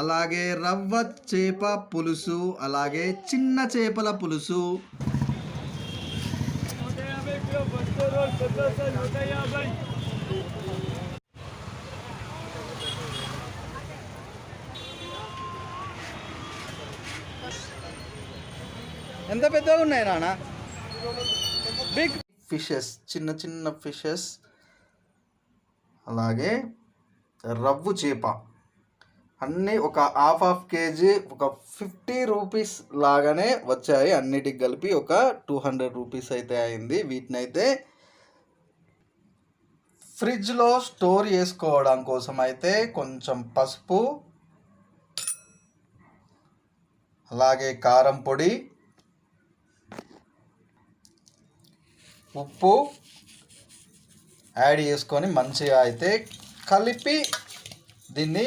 అలాగే రవ్వ చేప పులుసు అలాగే చిన్న చేపల పులుసు. ఎంత పెద్దగా ఉన్నాయి నాన్న? బిగ్ ఫిషెస్ చిన్న చిన్న ఫిషెస్ అలాగే రవ్వు చేప. అన్నీ ఒక హాఫ్ హాఫ్ కేజీ ఒక ఫిఫ్టీ రూపీస్ లాగానే వచ్చాయి. అన్నిటికి కలిపి ఒక టూ హండ్రెడ్ రూపీస్ అయితే అయింది. వీటిని అయితే ఫ్రిడ్జ్లో స్టోర్ చేసుకోవడం కోసం అయితే కొంచెం పసుపు అలాగే కారం పొడి ఉప్పు యాడ్ చేసుకొని మంచిగా అయితే కలిపి దీన్ని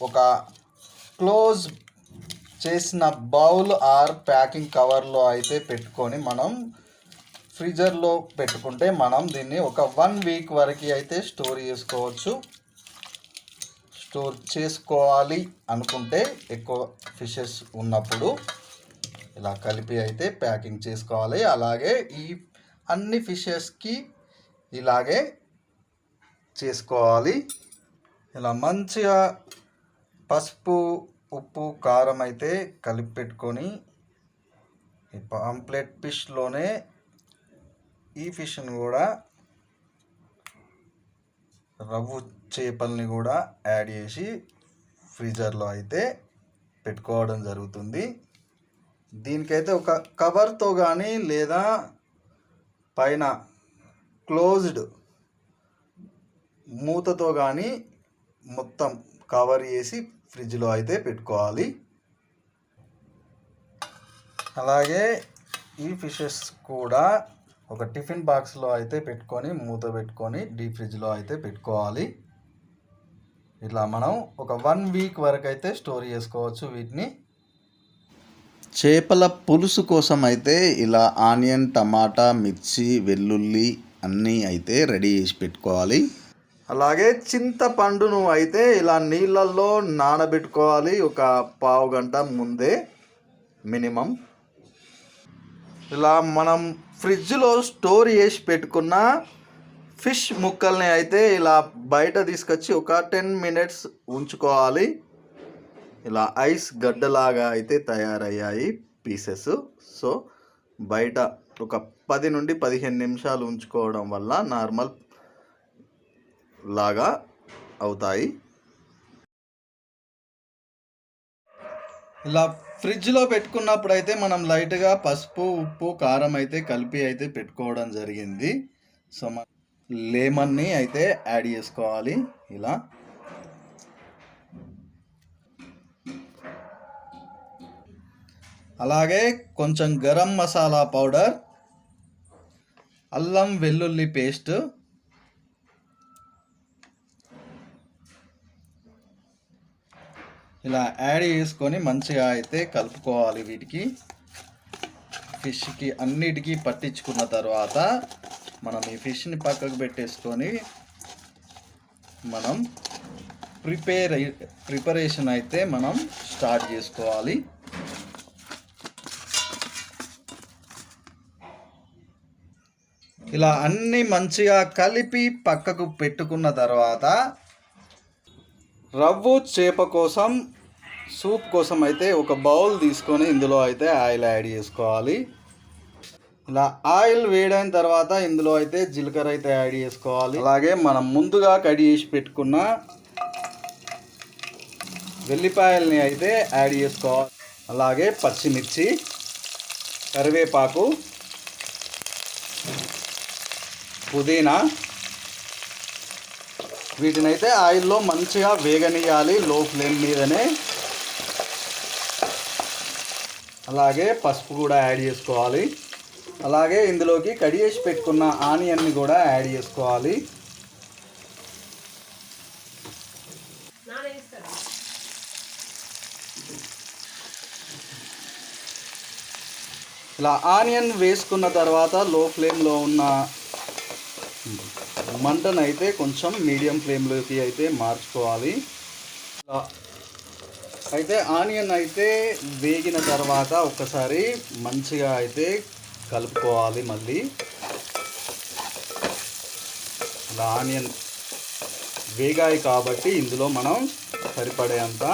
ఒక క్లోజ్ చేసిన బౌల్ ఆర్ ప్యాకింగ్ కవర్లో అయితే పెట్టుకొని మనం ఫ్రీజర్లో పెట్టుకుంటే మనం దీన్ని ఒక వన్ వీక్ వరకు అయితే స్టోర్ చేసుకోవచ్చు. స్టోర్ చేసుకోవాలి అనుకుంటే ఎక్కువ ఫిషెస్ ఉన్నప్పుడు ఇలా కలిపి అయితే ప్యాకింగ్ చేసుకోవాలి. అలాగే ఈ అన్ని ఫిషెస్కి ఇలాగే చేసుకోవాలి. ఇలా మంచిగా పసుపు ఉప్పు కారం అయితే కలిపి పెట్టుకొని ఈ పాంప్లెట్ ఫిష్లోనే ఈ ఫిష్ని కూడా రవ్వు చేపల్ని కూడా యాడ్ చేసి ఫ్రీజర్లో అయితే పెట్టుకోవడం జరుగుతుంది. దీనికైతే ఒక కవర్తో కానీ లేదా పైన క్లోజ్డ్ మూతతో కానీ మొత్తం కవర్ చేసి ఫ్రిడ్జ్లో అయితే పెట్టుకోవాలి. అలాగే ఈ ఫిషెస్ కూడా ఒక టిఫిన్ బాక్స్లో అయితే పెట్టుకొని మూత పెట్టుకొని డీప్ ఫ్రిడ్జ్లో అయితే పెట్టుకోవాలి. ఇట్లా మనం ఒక వన్ వీక్ వరకు అయితే స్టోర్ చేసుకోవచ్చు వీటిని. చేపల పులుసు కోసం అయితే ఇలా ఆనియన్ టమాటా మిర్చి వెల్లుల్లి అన్నీ అయితే రెడీ చేసి పెట్టుకోవాలి. అలాగే చింతపండును అయితే ఇలా నీళ్ళల్లో నానబెట్టుకోవాలి. ఒక పావు గంట ముందే మినిమం. ఇలా మనం ఫ్రిడ్జ్లో స్టోర్ చేసి పెట్టుకున్న ఫిష్ ముక్కల్ని అయితే ఇలా బయట తీసుకొచ్చి ఒక టెన్ మినిట్స్ ఉంచుకోవాలి. ఇలా ఐస్ గడ్డలాగా అయితే తయారయ్యాయి పీసెస్. సో బయట ఒక పది నుండి పదిహేను నిమిషాలు ఉంచుకోవడం వల్ల నార్మల్ లాగా అవుతాయి. ఇలా ఫ్రిడ్జ్లో పెట్టుకున్నప్పుడు అయితే మనం లైట్గా పసుపు ఉప్పు కారం అయితే కలిపి అయితే పెట్టుకోవడం జరిగింది. సో మన లెమన్ని అయితే యాడ్ చేసుకోవాలి ఇలా. అలాగే కొంచెం గరం మసాలా పౌడర్ అల్లం వెల్లుల్లి పేస్ట్ ఇలా యాడ్ చేసుకొని మంచిగా అయితే కలుపుకోవాలి వీటికి. ఫిష్కి అన్నిటికీ పట్టించుకున్న తర్వాత మనం ఈ ఫిష్ని పక్కకు పెట్టేసుకొని మనం ప్రిపేర్ ప్రిపరేషన్ అయితే మనం స్టార్ట్ చేసుకోవాలి. ఇలా అన్నీ మంచిగా కలిపి పక్కకు పెట్టుకున్న తర్వాత రవ్వు చేప కోసం సూప్ కోసం అయితే ఒక బౌల్ తీసుకొని ఇందులో అయితే ఆయిల్ యాడ్ చేసుకోవాలి. ఇలా ఆయిల్ వేడైన తర్వాత ఇందులో అయితే జీలకర్ర అయితే యాడ్ చేసుకోవాలి. అలాగే మనం ముందుగా కడి చేసి పెట్టుకున్న వెల్లిపాయల్ని అయితే యాడ్ చేసుకోవాలి. అలాగే పచ్చిమిర్చి కరివేపాకు పుదీనా వీటిని అయితే ఆయిల్లో మంచిగా వేగనియాలి లో ఫ్లేమ్ మీదనే. అలాగే పసుపు కూడా యాడ్ చేసుకోవాలి. అలాగే ఇందులోకి కడిగేసి పెట్టుకున్న ఆనియన్ని కూడా యాడ్ చేసుకోవాలి. ఇలా ఆనియన్ వేసుకున్న తర్వాత లో ఫ్లేమ్లో ఉన్న మంటనైతే అయితే కొంచెం మీడియం ఫ్లేమ్లోకి అయితే మార్చుకోవాలి. ఇలా అయితే ఆనియన్ అయితే వేగిన తర్వాత ఒక్కసారి మంచిగా అయితే కలుపుకోవాలి మళ్ళీ. అలా ఆనియన్ వేగాయి కాబట్టి ఇందులో మనం సరిపడేంత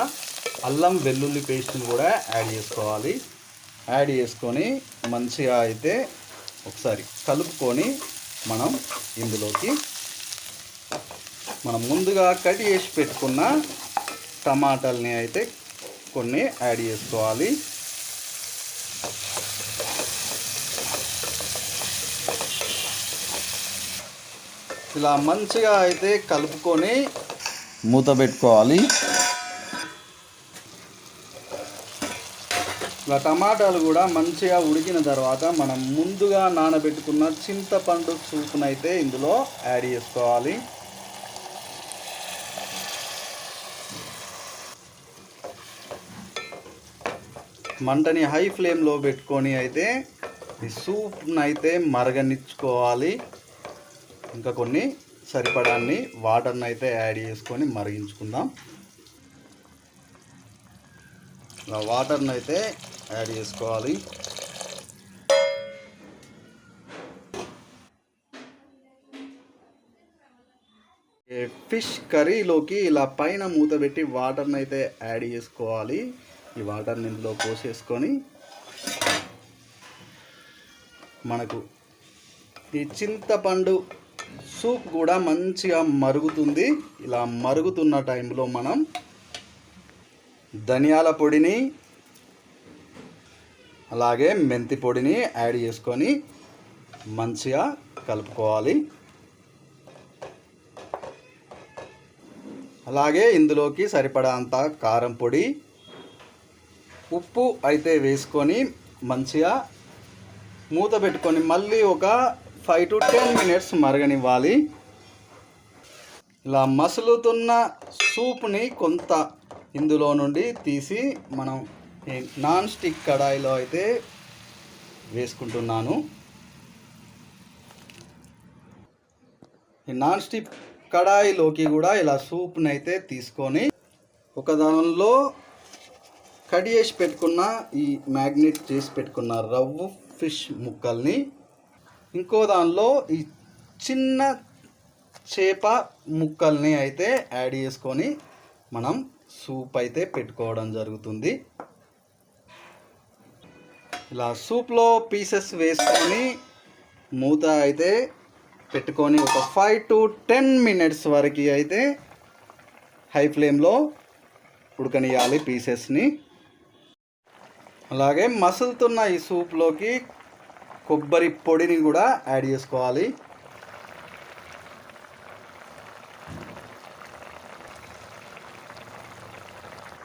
అల్లం వెల్లుల్లి పేస్ట్ని కూడా యాడ్ చేసుకోవాలి. యాడ్ చేసుకొని మంచిగా అయితే ఒకసారి కలుపుకొని మనం ఇందులోకి మనం ముందుగా కట్ చేసి పెట్టుకున్న టమాటాలని అయితే కొన్ని యాడ్ చేసుకోవాలి. ఇలా మంచిగా అయితే కలుపుకొని మూత పెట్టుకోవాలి. ఇలా టమాటాలు కూడా మంచిగా ఉడికిన తర్వాత మనం ముందుగా నానబెట్టుకున్న చింతపండు సూపునైతే ఇందులో యాడ్ చేసుకోవాలి. మంటని హై ఫ్లేమ్లో పెట్టుకొని అయితే ఈ సూప్ని అయితే మరగనిచ్చుకోవాలి. ఇంకా కొన్ని సరిపడాన్ని వాటర్ని అయితే యాడ్ చేసుకొని మరిగించుకుందాం. ఇలా వాటర్ని అయితే యాడ్ చేసుకోవాలి. ఫిష్ కర్రీలోకి ఇలా పైన మూత పెట్టి వాటర్ని అయితే యాడ్ చేసుకోవాలి. ఈ వాటర్ని ఇందులో పోసేసుకొని మనకు ఈ చింతపండు సూప్ కూడా మంచిగా మరుగుతుంది. ఇలా మరుగుతున్న టైంలో మనం ధనియాల పొడిని అలాగే మెంతి పొడిని యాడ్ చేసుకొని మంచిగా కలుపుకోవాలి. అలాగే ఇందులోకి సరిపడంత కారం పొడి ఉప్పు అయితే వేసుకొని మంచిగా మూత పెట్టుకొని మళ్ళీ ఒక ఫైవ్ టు టెన్ మినిట్స్ మరగనివ్వాలి. ఇలా మసులుతున్న సూప్ని కొంత ఇందులో నుండి తీసి మనం ఈ నాన్ స్టిక్ కడాయిలో అయితే వేసుకుంటున్నాను. ఈ నాన్ స్టిక్ కడాయిలోకి కూడా ఇలా సూప్ని అయితే తీసుకొని ఒక దానిలో కట్ చేసి పెట్టుకున్న ఈ మ్యాగ్నెట్ చేసి పెట్టుకున్న రవ్వు ఫిష్ ముక్కల్ని ఇంకో దానిలో ఈ చిన్న చేప ముక్కల్ని అయితే యాడ్ చేసుకొని మనం సూప్ అయితే పెట్టుకోవడం జరుగుతుంది. ఇలా సూప్లో పీసెస్ వేసుకొని మూత అయితే పెట్టుకొని ఒక ఫైవ్ టు టెన్ మినిట్స్ వరకు అయితే హై ఫ్లేమ్లో ఉడకనియాలి పీసెస్ని. అలాగే మసులుతున్న ఈ సూప్లోకి కొబ్బరి పొడిని కూడా యాడ్ చేసుకోవాలి.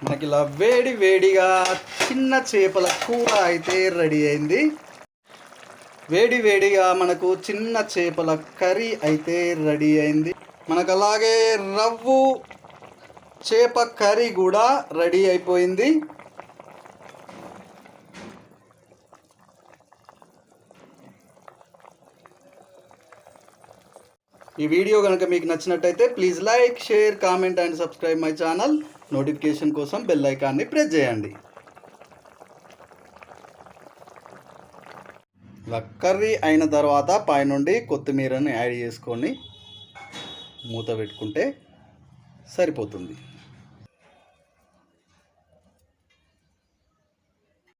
మనకి ఇలా వేడి వేడిగా చిన్న చేపల కూర అయితే రెడీ అయింది. వేడి వేడిగా మనకు చిన్న చేపల కర్రీ అయితే రెడీ అయింది. మనకు అలాగే రవ్వు చేప కర్రీ కూడా రెడీ అయిపోయింది. ఈ వీడియో కనుక మీకు నచ్చినట్టయితే please like share comment and subscribe my channel notification కోసం బెల్ ఐకాన్ని ప్రెస్ చేయండి. కర్రీ అయిన తర్వాత పైనుండి కొత్తిమీరని యాడ్ చేసుకొని మూత పెట్టుకుంటే సరిపోతుంది.